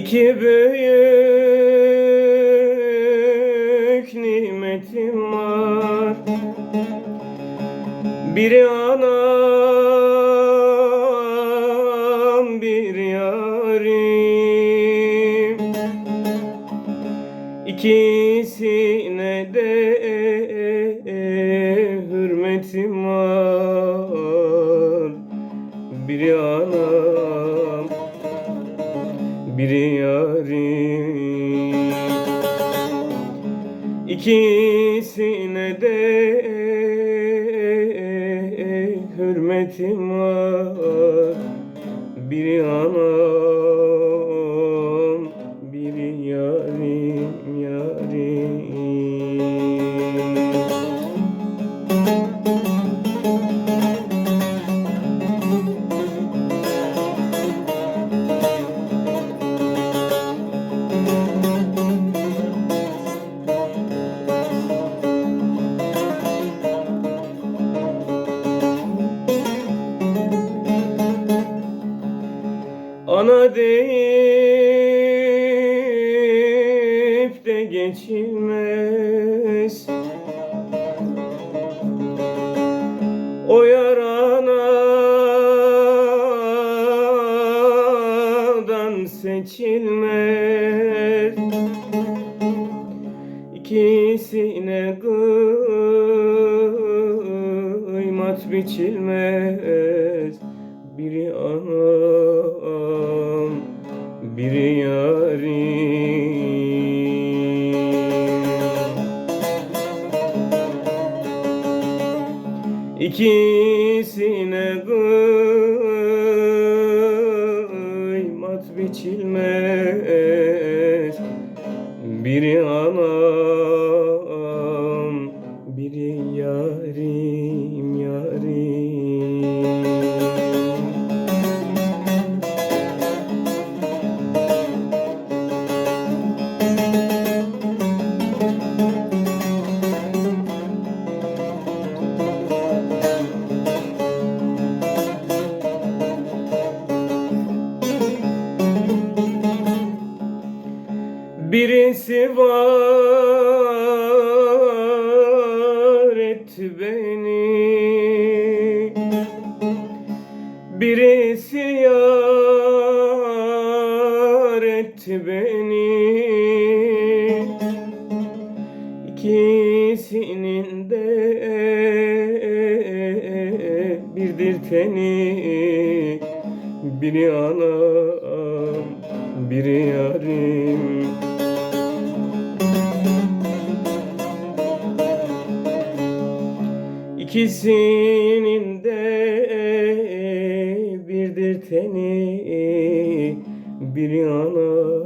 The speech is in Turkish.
İki büyük nimetim var. Biri anam bir yarim. İkisine de hürmetim var. Biri anam biri yarim İkisine de hürmetim var. Biri anam, Ana deyip de geçilmez. O yar anadan seçilmez. İkisine kıymat biçilmez. Biri anam, biri yarim İkisine kıymat biçilmez. Biri anam, biri yarim, yarim Birisi var etti beni. Birisi yar etti beni. İkisinin de birdir teni Biri anam, biri yarim İkisinin de birdir teni. Biri anam,